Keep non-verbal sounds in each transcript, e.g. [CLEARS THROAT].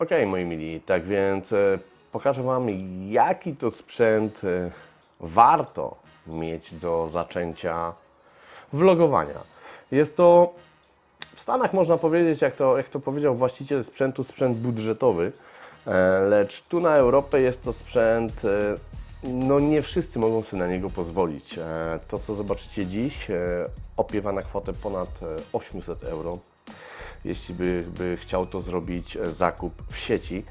Ok, moi mili, tak więc e, pokażę Wam, jaki to sprzęt e, warto mieć do zaczęcia vlogowania. Jest to w Stanach można powiedzieć, jak to, jak to powiedział właściciel sprzętu, sprzęt budżetowy, e, lecz tu na Europę jest to sprzęt, no nie wszyscy mogą sobie na niego pozwolić. To, co zobaczycie dziś, opiewa na kwotę ponad e, 800 euro, jeśli by, by chciał to zrobić e, zakup w sieci.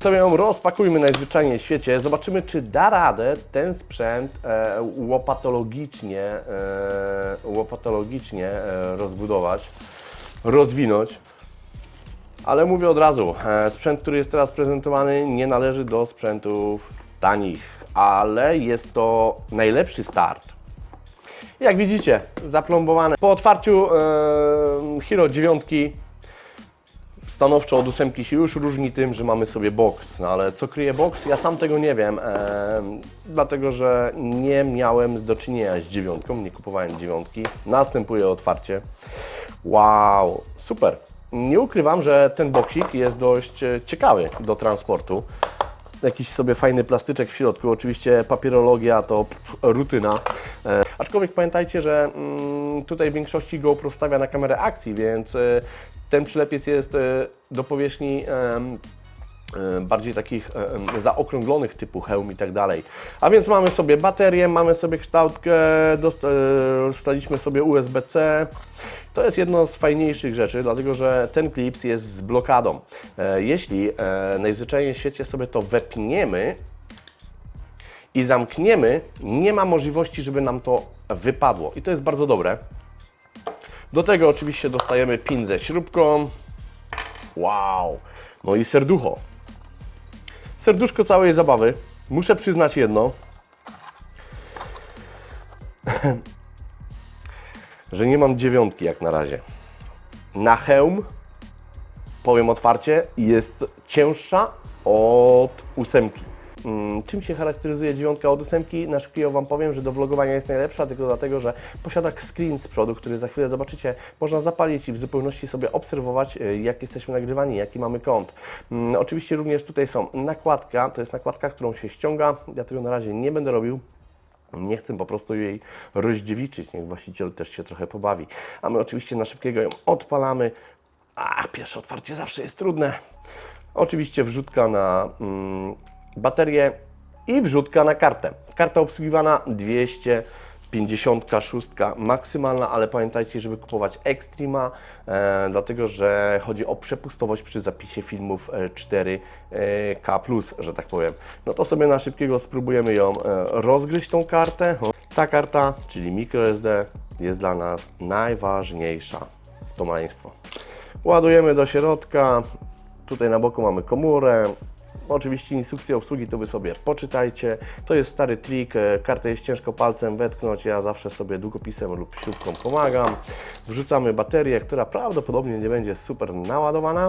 To ją rozpakujmy najzwyczajniej w świecie. Zobaczymy, czy da radę ten sprzęt e, łopatologicznie, e, łopatologicznie e, rozbudować, rozwinąć. Ale mówię od razu, e, sprzęt, który jest teraz prezentowany, nie należy do sprzętów tanich, ale jest to najlepszy start. Jak widzicie, zaplombowane. Po otwarciu e, Hero 9 stanowczo od ósemki się już różni tym, że mamy sobie box. No ale co kryje box? Ja sam tego nie wiem, em, dlatego że nie miałem do czynienia z dziewiątką, nie kupowałem dziewiątki. Następuje otwarcie. Wow, super. Nie ukrywam, że ten boksik jest dość e, ciekawy do transportu. Jakiś sobie fajny plastyczek w środku. Oczywiście papierologia to pff, rutyna. E, aczkolwiek pamiętajcie, że mm, tutaj w większości GoPro stawia na kamerę akcji, więc e, ten przylepiec jest e, do powierzchni e, bardziej takich zaokrąglonych typu hełm i tak dalej. A więc mamy sobie baterię, mamy sobie kształtkę, dost- dostaliśmy sobie USB-C. To jest jedno z fajniejszych rzeczy, dlatego że ten klips jest z blokadą. Jeśli najzwyczajniej w świecie sobie to wepniemy i zamkniemy, nie ma możliwości, żeby nam to wypadło. I to jest bardzo dobre. Do tego oczywiście dostajemy pin ze śrubką. Wow! No i serducho. Serduszko całej zabawy. Muszę przyznać jedno. [LAUGHS] że nie mam dziewiątki jak na razie. Na hełm, powiem otwarcie, jest cięższa od ósemki. Mm, Czym się charakteryzuje dziewiątka od ósemki? Na szybkiego Wam powiem, że do vlogowania jest najlepsza, tylko dlatego, że posiada screen z przodu, który za chwilę zobaczycie. Można zapalić i w zupełności sobie obserwować, y, jak jesteśmy nagrywani, jaki mamy kąt. Mm, Oczywiście również tutaj są nakładka, to jest nakładka, którą się ściąga. Ja tego na razie nie będę robił. Nie chcę po prostu jej rozdziewiczyć, niech właściciel też się trochę pobawi. A my oczywiście na szybkiego ją odpalamy. A, pierwsze otwarcie zawsze jest trudne. Oczywiście wrzutka na mm, baterię i wrzutka na kartę. Karta obsługiwana 256 maksymalna, ale pamiętajcie, żeby kupować Extrema, e, dlatego że chodzi o przepustowość przy zapisie filmów e, 4K+, że tak powiem. No to sobie na szybkiego spróbujemy ją e, rozgryźć tą kartę. Ta karta, czyli microSD, jest dla nas najważniejsza. To maleństwo. Ładujemy do środka. Tutaj na boku mamy komórę. Oczywiście instrukcję obsługi to Wy sobie poczytajcie. To jest stary trik. e, Kartę jest ciężko palcem wetknąć. Ja zawsze sobie długopisem lub śrubką pomagam. Wrzucamy baterię, która prawdopodobnie nie będzie super naładowana.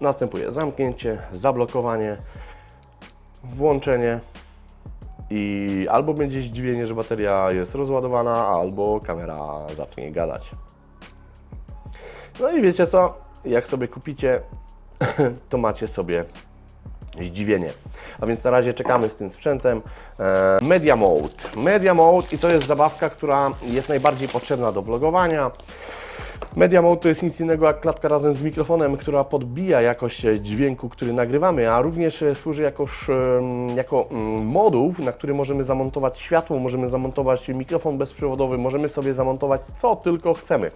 Następuje zamknięcie, zablokowanie, włączenie i albo będzie zdziwienie, że bateria jest rozładowana, albo kamera zacznie gadać. No i wiecie co? Jak sobie kupicie, to macie sobie zdziwienie. A więc na razie czekamy z tym sprzętem. E, Media Mode. Media Mode i to jest zabawka, która jest najbardziej potrzebna do vlogowania. Media Mode to jest nic innego jak klatka razem z mikrofonem, która podbija jakość dźwięku, który nagrywamy, a również służy jakoż, em, jako mm, moduł, na który możemy zamontować światło, możemy zamontować mikrofon bezprzewodowy, możemy sobie zamontować co tylko chcemy.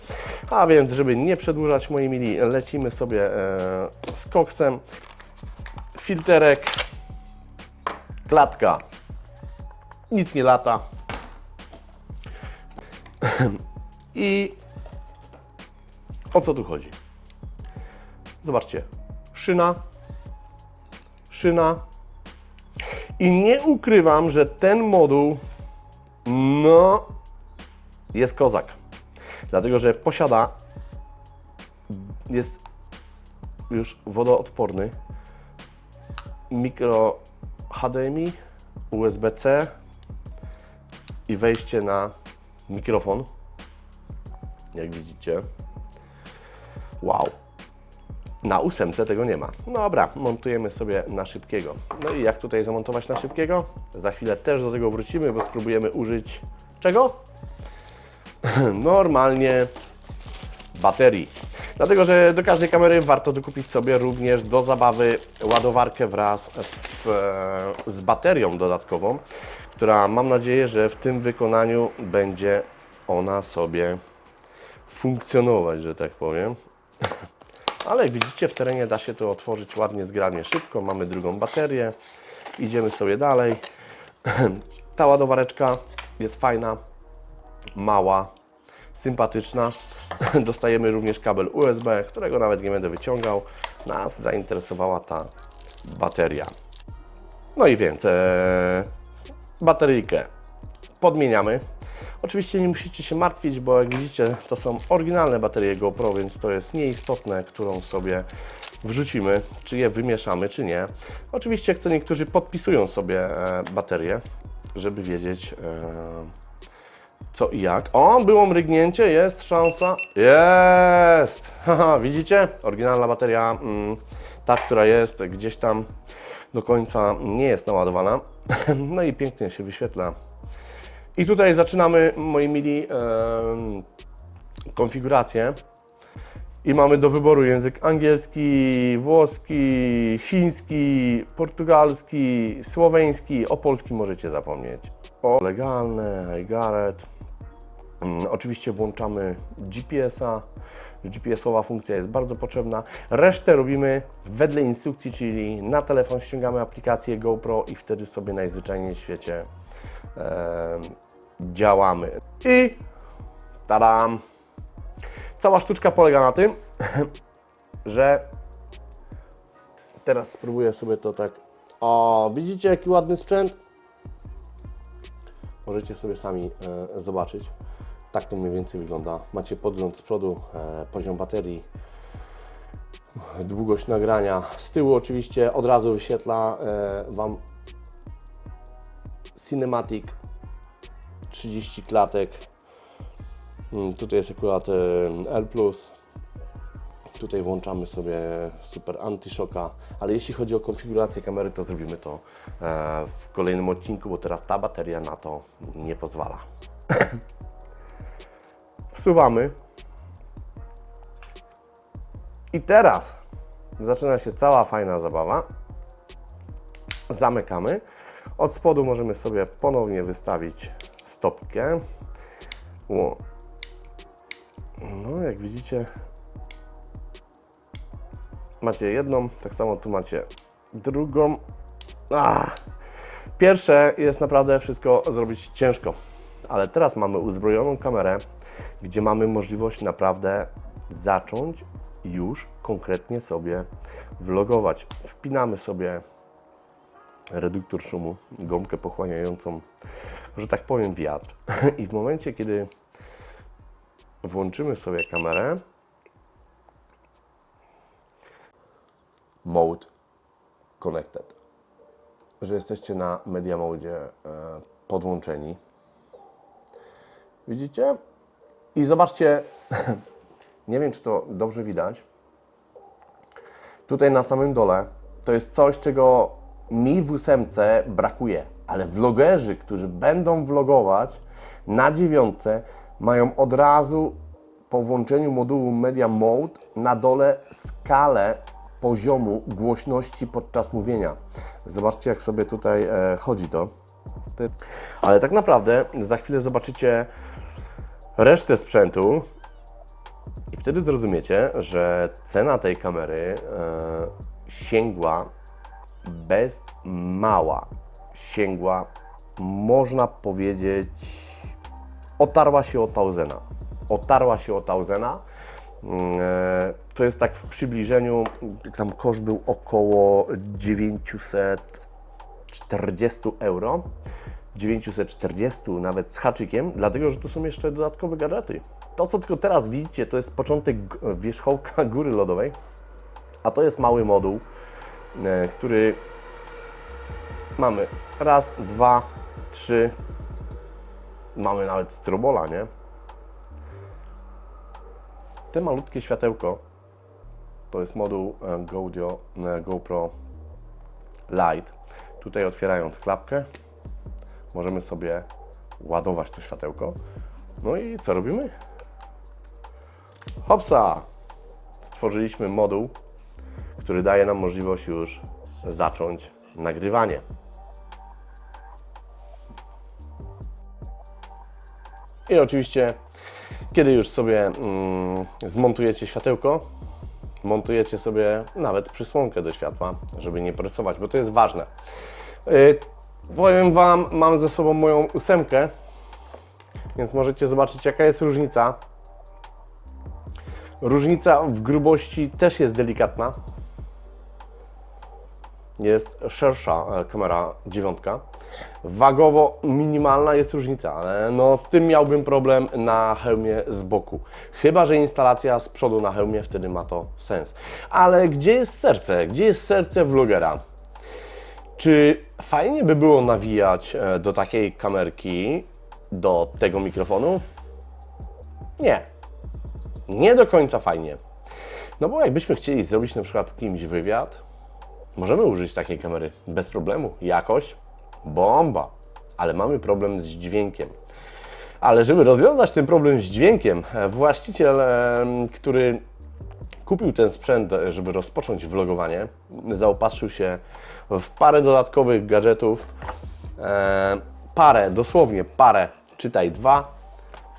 A więc, żeby nie przedłużać, moi mili, lecimy sobie e, z koksem. Filterek, klatka, nic nie lata. I o co tu chodzi? Zobaczcie, szyna, szyna i nie ukrywam, że ten moduł, no, jest kozak. Dlatego, że posiada, jest już wodoodporny, mikro HDMI, USB-C i wejście na mikrofon, jak widzicie. Wow. Na ósemce tego nie ma. Dobra, montujemy sobie na szybkiego. No i jak tutaj zamontować na szybkiego? Za chwilę też do tego wrócimy, bo spróbujemy użyć czego? [CLEARS THROAT] Normalnie baterii. Dlatego, że do każdej kamery warto dokupić sobie również do zabawy ładowarkę wraz z, z baterią dodatkową, która mam nadzieję, że w tym wykonaniu będzie ona sobie funkcjonować, że tak powiem. Ale jak widzicie, w terenie da się to otworzyć ładnie, zgrabnie, szybko. Mamy drugą baterię. Idziemy sobie dalej. [CLEARS THROAT] Ta ładowareczka jest fajna, mała, sympatyczna. [CLEARS THROAT] Dostajemy również kabel USB, którego nawet nie będę wyciągał. Nas zainteresowała ta bateria. No i więc, e, bateryjkę podmieniamy. Oczywiście nie musicie się martwić, bo jak widzicie, to są oryginalne baterie GoPro, więc to jest nieistotne, którą sobie wrzucimy, czy je wymieszamy, czy nie. Oczywiście co niektórzy podpisują sobie e, baterie, żeby wiedzieć e, co i jak. O, było mrygnięcie, jest szansa. Jest! [LAUGHS] Haha, widzicie? Oryginalna bateria, mm, ta, która jest gdzieś tam do końca nie jest naładowana. [LAUGHS] No i pięknie się wyświetla. I tutaj zaczynamy, moi mili, konfigurację. I mamy do wyboru język angielski, włoski, chiński, portugalski, słoweński. O polski możecie zapomnieć. O legalne, I got. Mm, Oczywiście włączamy GPS-a. GPS-owa funkcja jest bardzo potrzebna. Resztę robimy wedle instrukcji, czyli na telefon ściągamy aplikację GoPro i wtedy sobie najzwyczajniej w świecie działamy. I tadam! Cała sztuczka polega na tym, [CLEARS THROAT] że teraz spróbuję sobie to tak. O, widzicie jaki ładny sprzęt? Możecie sobie sami e, zobaczyć. Tak to mniej więcej wygląda. Macie podgląd z przodu, e, poziom baterii, długość nagrania. Z tyłu oczywiście od razu wyświetla e, Wam Cinematic 30 klatek. Mm, Tutaj jest akurat e, L+. Tutaj włączamy sobie super anti-shocka, ale jeśli chodzi o konfigurację kamery, to zrobimy to e, w kolejnym odcinku, bo teraz ta bateria na to nie pozwala. [CLEARS THROAT] Wsuwamy. I teraz zaczyna się cała fajna zabawa. Zamykamy. Od spodu możemy sobie ponownie wystawić stopkę. Ło. No, jak widzicie, macie jedną, tak samo tu macie drugą. Pierwsze jest naprawdę wszystko zrobić ciężko, ale teraz mamy uzbrojoną kamerę, gdzie mamy możliwość naprawdę zacząć już konkretnie sobie vlogować. Wpinamy sobie reduktor szumu, gąbkę pochłaniającą, że tak powiem, wiatr. [LAUGHS] I w momencie, kiedy włączymy sobie kamerę, mode connected, że jesteście na media mode e, podłączeni. Widzicie? I zobaczcie, [LAUGHS] nie wiem czy to dobrze widać, tutaj na samym dole to jest coś, czego mi w ósemce brakuje, ale vlogerzy, którzy będą vlogować na dziewiątce, mają od razu po włączeniu modułu Media Mode na dole skalę poziomu głośności podczas mówienia. Zobaczcie, jak sobie tutaj e, chodzi to. Ale tak naprawdę za chwilę zobaczycie resztę sprzętu i wtedy zrozumiecie, że cena tej kamery e, sięgła bez mała. Sięgła, można powiedzieć, otarła się o Tausena. Otarła się o Tausena. Mm, e, To jest tak w przybliżeniu, tam koszt był około 940 euro. 940 nawet z haczykiem, dlatego że tu są jeszcze dodatkowe gadżety. To, co tylko teraz widzicie, to jest początek wierzchołka [LAUGHS] góry lodowej, a to jest mały moduł, e, który mamy raz, dwa, trzy, mamy nawet strobola, nie? Te malutkie światełko To jest moduł e, GoDio, e, GoPro Lite. Tutaj otwierając klapkę możemy sobie ładować to światełko. No i co robimy? Hopsa! Stworzyliśmy moduł, który daje nam możliwość już zacząć nagrywanie. I oczywiście, kiedy już sobie mm, zmontujecie światełko, montujecie sobie nawet przysłonkę do światła, żeby nie presować, bo to jest ważne. Yy, powiem Wam, mam ze sobą moją ósemkę, więc możecie zobaczyć jaka jest różnica. Różnica w grubości też jest delikatna. Jest szersza e, kamera dziewiątka. Wagowo minimalna jest różnica, ale no z tym miałbym problem na hełmie z boku. Chyba, że instalacja z przodu na hełmie, wtedy ma to sens. Ale gdzie jest serce? Gdzie jest serce vlogera? Czy fajnie by było nawijać e, do takiej kamerki, do tego mikrofonu? Nie. Nie do końca fajnie. No bo jakbyśmy chcieli zrobić na przykład z kimś wywiad, możemy użyć takiej kamery bez problemu. Jakość bomba, ale mamy problem z dźwiękiem. Ale żeby rozwiązać ten problem z dźwiękiem, e, właściciel, e, który kupił ten sprzęt, e, żeby rozpocząć vlogowanie, zaopatrzył się w parę dodatkowych gadżetów, parę, dosłownie parę, czytaj dwa.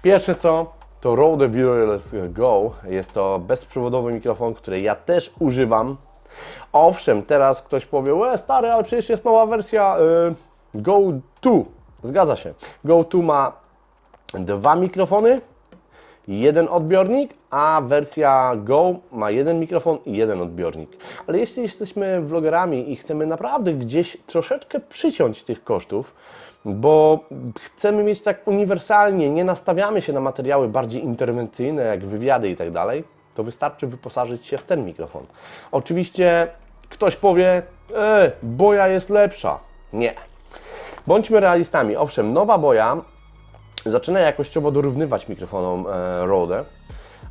Pierwsze co, to Rode Wireless Go. Jest to bezprzewodowy mikrofon, który ja też używam. Owszem, teraz ktoś powie, e stary, ale przecież jest nowa wersja y, Go 2. Zgadza się. Go 2 ma dwa mikrofony, jeden odbiornik, a wersja Go ma jeden mikrofon i jeden odbiornik. Ale jeśli jesteśmy vlogerami i chcemy naprawdę gdzieś troszeczkę przyciąć tych kosztów, bo chcemy mieć tak uniwersalnie, nie nastawiamy się na materiały bardziej interwencyjne, jak wywiady i tak dalej, to wystarczy wyposażyć się w ten mikrofon. Oczywiście ktoś powie, e, boja jest lepsza. Nie. Bądźmy realistami. Owszem, nowa boja zaczyna jakościowo dorównywać mikrofonom e, Rode,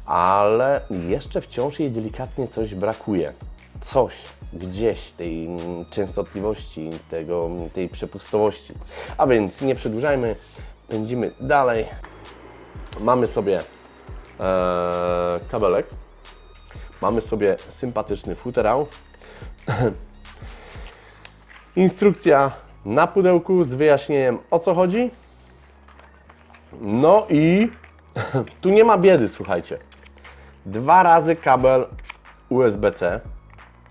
ale jeszcze wciąż jej delikatnie coś brakuje. Coś gdzieś tej częstotliwości, tego, tej przepustowości. A więc nie przedłużajmy, pędzimy dalej. Mamy sobie e, kabelek, mamy sobie sympatyczny futerał. [LAUGHS] Instrukcja na pudełku z wyjaśnieniem o co chodzi. No i [LAUGHS] tu nie ma biedy, słuchajcie. Dwa razy kabel USB-C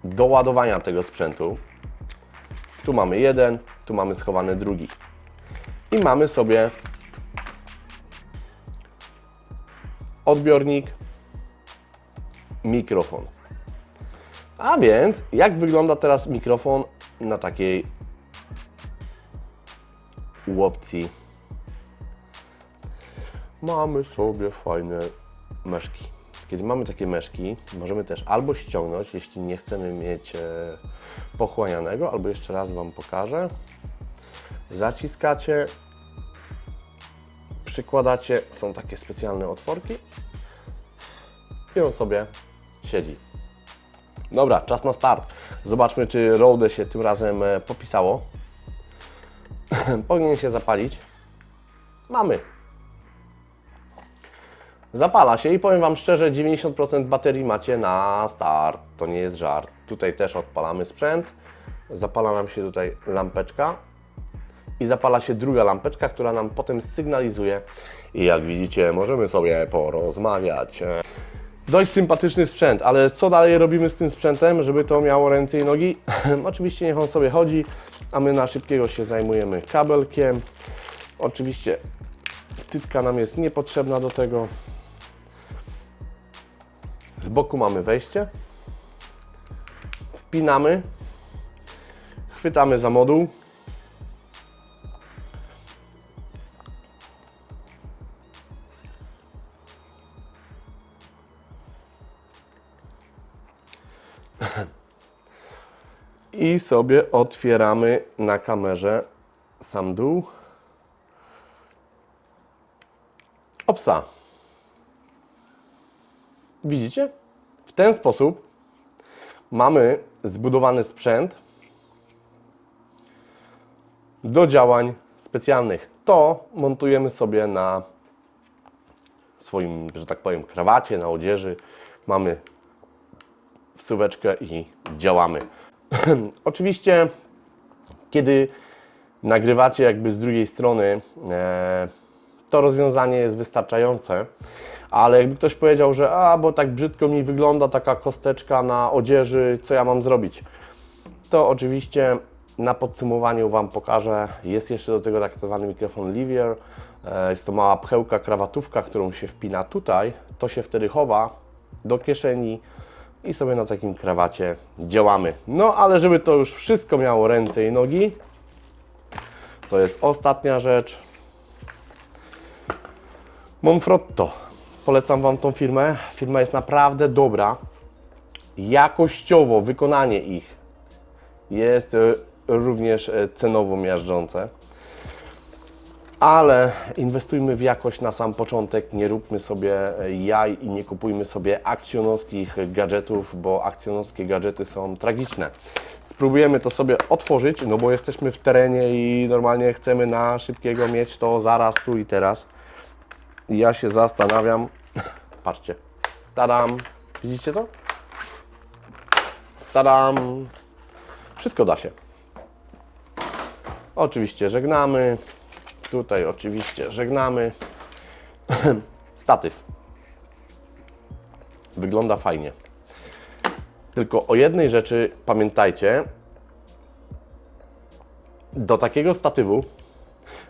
do ładowania tego sprzętu. Tu mamy jeden, tu mamy schowany drugi. I mamy sobie odbiornik, mikrofon. A więc, jak wygląda teraz mikrofon na takiej opcji? Mamy sobie fajne meszki. Kiedy mamy takie meszki, możemy też albo ściągnąć, jeśli nie chcemy mieć e, pochłanianego, albo jeszcze raz Wam pokażę. Zaciskacie, przykładacie, są takie specjalne otworki i on sobie siedzi. Dobra, czas na start. Zobaczmy, czy Rode się tym razem e, popisało. [CLEARS THROAT] Powinien się zapalić. Mamy. Zapala się i powiem Wam szczerze, 90% baterii macie na start. To nie jest żart. Tutaj też odpalamy sprzęt. Zapala nam się tutaj lampeczka i zapala się druga lampeczka, która nam potem sygnalizuje i jak widzicie możemy sobie porozmawiać. Dość sympatyczny sprzęt, ale co dalej robimy z tym sprzętem, żeby to miało ręce i nogi? [LAUGHS] Oczywiście niech on sobie chodzi, a my na szybkiego się zajmujemy kabelkiem. Oczywiście tytka nam jest niepotrzebna do tego. Z boku mamy wejście. Wpinamy. Chwytamy za moduł. I sobie otwieramy na kamerze sam dół. Opsa. Widzicie? W ten sposób mamy zbudowany sprzęt do działań specjalnych. To montujemy sobie na swoim, że tak powiem, krawacie, na odzieży. Mamy wsuweczkę i działamy. [CLEARS THROAT] Oczywiście, kiedy nagrywacie jakby z drugiej strony, e, to rozwiązanie jest wystarczające, ale jakby ktoś powiedział, że a, bo tak brzydko mi wygląda taka kosteczka na odzieży, co ja mam zrobić? To oczywiście na podsumowaniu Wam pokażę. Jest jeszcze do tego tak zwany mikrofon Livier. E, Jest to mała pchełka, krawatówka, którą się wpina tutaj. To się wtedy chowa do kieszeni i sobie na takim krawacie działamy. No ale żeby to już wszystko miało ręce i nogi, to jest ostatnia rzecz. Monfrotto. Polecam Wam tą firmę. Firma jest naprawdę dobra. Jakościowo wykonanie ich jest e, również e, cenowo miażdżące. Ale inwestujmy w jakość na sam początek, nie róbmy sobie e, jaj i nie kupujmy sobie akcjonowskich gadżetów, bo akcjonowskie gadżety są tragiczne. Spróbujemy to sobie otworzyć, no bo jesteśmy w terenie i normalnie chcemy na szybkiego mieć to zaraz, tu i teraz. I ja się zastanawiam, [LAUGHS] patrzcie, tadam, widzicie to? Tadam, wszystko da się. Oczywiście żegnamy. Tutaj oczywiście żegnamy. [LAUGHS] Statyw. Wygląda fajnie. Tylko o jednej rzeczy pamiętajcie. Do takiego statywu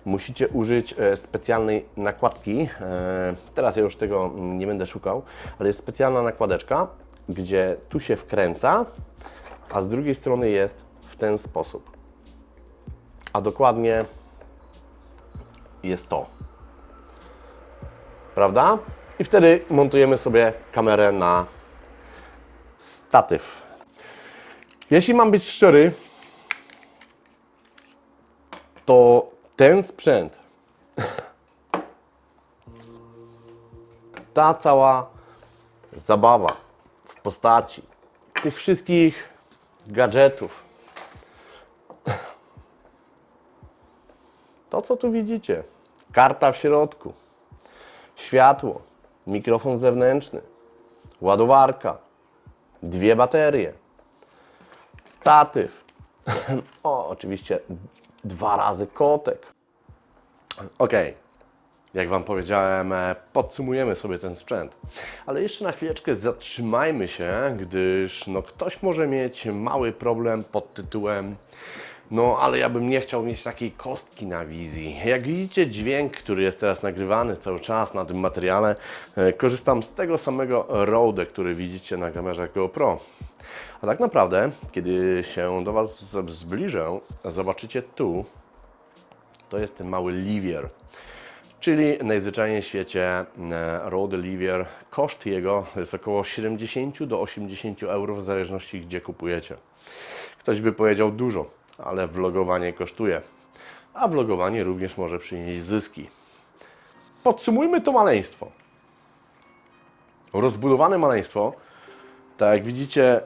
musicie użyć e, specjalnej nakładki. E, Teraz ja już tego nie będę szukał, ale jest specjalna nakładeczka, gdzie tu się wkręca, a z drugiej strony jest w ten sposób. A dokładnie jest to. Prawda? I wtedy montujemy sobie kamerę na statyw. Jeśli mam być szczery, to ten sprzęt, ta cała zabawa w postaci tych wszystkich gadżetów, to co tu widzicie, karta w środku, światło, mikrofon zewnętrzny, ładowarka, dwie baterie, statyw, [CLEARS THROAT] o oczywiście dwa razy kotek. Ok, jak Wam powiedziałem, e, podsumujemy sobie ten sprzęt. Ale jeszcze na chwileczkę zatrzymajmy się, gdyż no, ktoś może mieć mały problem pod tytułem no, ale ja bym nie chciał mieć takiej kostki na wizji. Jak widzicie, dźwięk, który jest teraz nagrywany cały czas na tym materiale, e, korzystam z tego samego Rode, który widzicie na kamerze GoPro. A tak naprawdę, kiedy się do Was zbliżę, zobaczycie tu, to jest ten mały liwier. Czyli najzwyczajniej w świecie e, Rode Livier. Koszt jego jest około 70 do 80 euro w zależności gdzie kupujecie. Ktoś by powiedział dużo, ale vlogowanie kosztuje. A vlogowanie również może przynieść zyski. Podsumujmy to maleństwo. Rozbudowane maleństwo, tak jak widzicie,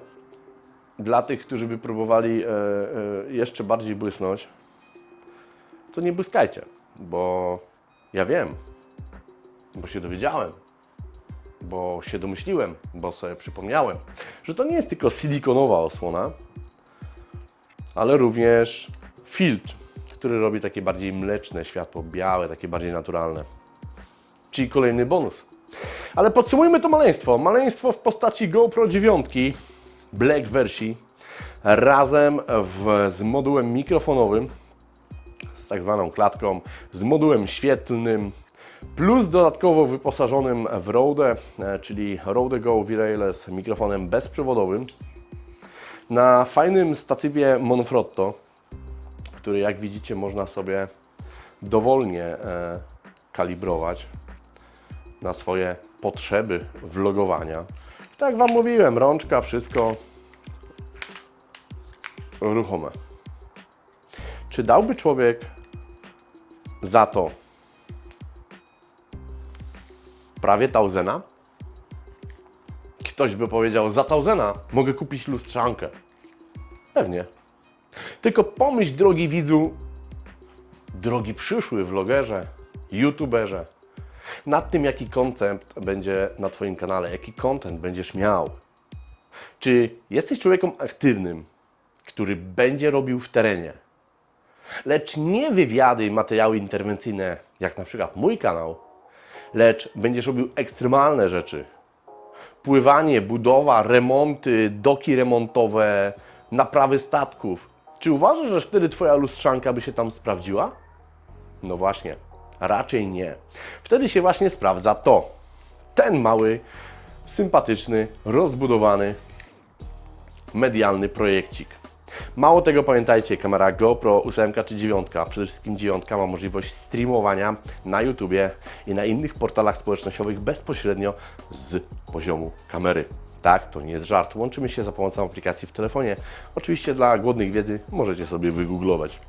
dla tych, którzy by próbowali e, e, jeszcze bardziej błysnąć, to nie błyskajcie, bo ja wiem, bo się dowiedziałem, bo się domyśliłem, bo sobie przypomniałem, że to nie jest tylko silikonowa osłona, ale również filtr, który robi takie bardziej mleczne światło, białe, takie bardziej naturalne. Czyli kolejny bonus. Ale podsumujmy to maleństwo. Maleństwo w postaci GoPro 9 Black wersji razem w, z modułem mikrofonowym z tak zwaną klatką, z modułem świetlnym, plus dodatkowo wyposażonym w Rode, e, czyli Rode Go z mikrofonem bezprzewodowym. Na fajnym statywie Monfrotto, który jak widzicie można sobie dowolnie e, kalibrować na swoje potrzeby vlogowania. Tak jak Wam mówiłem, rączka, wszystko ruchome. Czy dałby człowiek za to prawie Tausena, Ktoś by powiedział, za Tausena mogę kupić lustrzankę. Pewnie. Tylko pomyśl, drogi widzu, drogi przyszły vlogerze, youtuberze, nad tym, jaki koncept będzie na Twoim kanale, jaki content będziesz miał. Czy jesteś człowiekiem aktywnym, który będzie robił w terenie, lecz nie wywiady i materiały interwencyjne, jak na przykład mój kanał, lecz będziesz robił ekstremalne rzeczy. Pływanie, budowa, remonty, doki remontowe, naprawy statków. Czy uważasz, że wtedy Twoja lustrzanka by się tam sprawdziła? No właśnie, raczej nie. Wtedy się właśnie sprawdza to. Ten mały, sympatyczny, rozbudowany, medialny projekcik. Mało tego pamiętajcie, kamera GoPro 8 czy 9, przede wszystkim 9 ma możliwość streamowania na YouTubie i na innych portalach społecznościowych bezpośrednio z poziomu kamery. Tak, to nie jest żart. Łączymy się za pomocą aplikacji w telefonie. Oczywiście dla głodnych wiedzy możecie sobie wygooglować.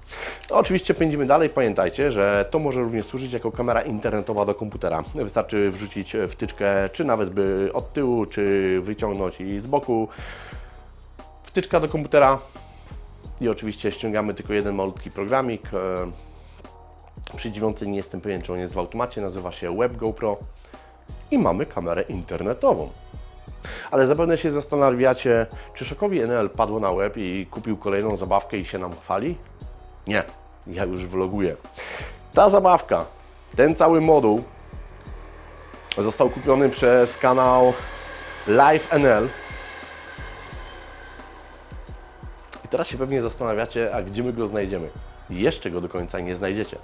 No, oczywiście pędzimy dalej. Pamiętajcie, że to może również służyć jako kamera internetowa do komputera. Wystarczy wrzucić wtyczkę, czy nawet by od tyłu, czy wyciągnąć i z boku. Wtyczka do komputera i oczywiście ściągamy tylko jeden malutki programik. E, Przy dziewiątce nie jestem pewien, czy on jest w automacie, nazywa się Web GoPro i mamy kamerę internetową. Ale zapewne się zastanawiacie, czy Szokowi NL padło na web i kupił kolejną zabawkę i się nam chwali? Nie, ja już vloguję. Ta zabawka, ten cały moduł został kupiony przez kanał Live NL. I teraz się pewnie zastanawiacie, a gdzie my go znajdziemy? Jeszcze go do końca nie znajdziecie.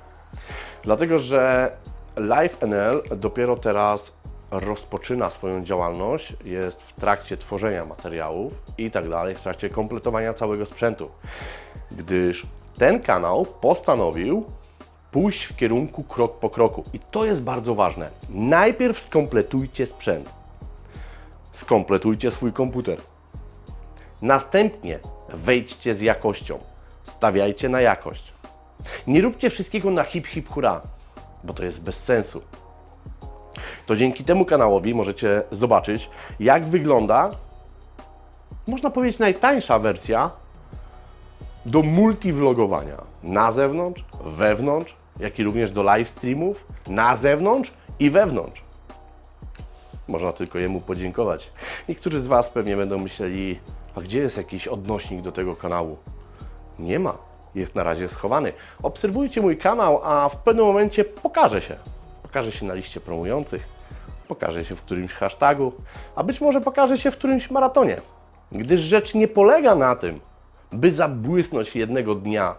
Dlatego, że Live NL dopiero teraz rozpoczyna swoją działalność, jest w trakcie tworzenia materiałów i tak dalej, w trakcie kompletowania całego sprzętu. Gdyż ten kanał postanowił pójść w kierunku krok po kroku. I to jest bardzo ważne. Najpierw skompletujcie sprzęt. Skompletujcie swój komputer. Następnie wejdźcie z jakością. Stawiajcie na jakość. Nie róbcie wszystkiego na hip hip hura, bo to jest bez sensu. To dzięki temu kanałowi możecie zobaczyć, jak wygląda, można powiedzieć, najtańsza wersja do multivlogowania. Na zewnątrz, wewnątrz, jak i również do live streamów, na zewnątrz i wewnątrz. Można tylko jemu podziękować. Niektórzy z Was pewnie będą myśleli, a gdzie jest jakiś odnośnik do tego kanału? Nie ma. Jest na razie schowany. Obserwujcie mój kanał, a w pewnym momencie pokaże się. Pokaże się na liście promujących, pokaże się w którymś hashtagu, a być może pokaże się w którymś maratonie. Gdyż rzecz nie polega na tym, by zabłysnąć jednego dnia,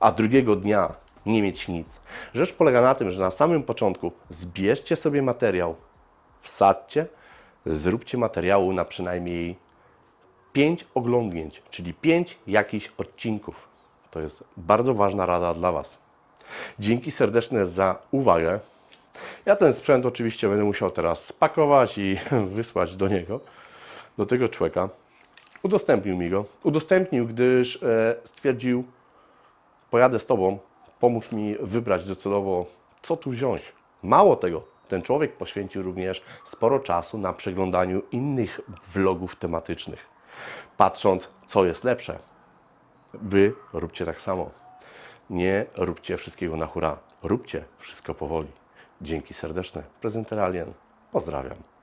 a drugiego dnia nie mieć nic. Rzecz polega na tym, że na samym początku zbierzcie sobie materiał, wsadźcie, zróbcie materiału na przynajmniej 5 oglądnięć, czyli 5 jakichś odcinków. To jest bardzo ważna rada dla Was. Dzięki serdeczne za uwagę. Ja ten sprzęt oczywiście będę musiał teraz spakować i [LAUGHS] wysłać do niego, do tego człowieka. Udostępnił mi go. Udostępnił, gdyż e, stwierdził, pojadę z Tobą, pomóż mi wybrać docelowo, co tu wziąć. Mało tego, ten człowiek poświęcił również sporo czasu na przeglądaniu innych vlogów tematycznych, patrząc, co jest lepsze. Wy róbcie tak samo. Nie róbcie wszystkiego na hura. Róbcie wszystko powoli. Dzięki serdeczne. Prezenter Alien. Pozdrawiam.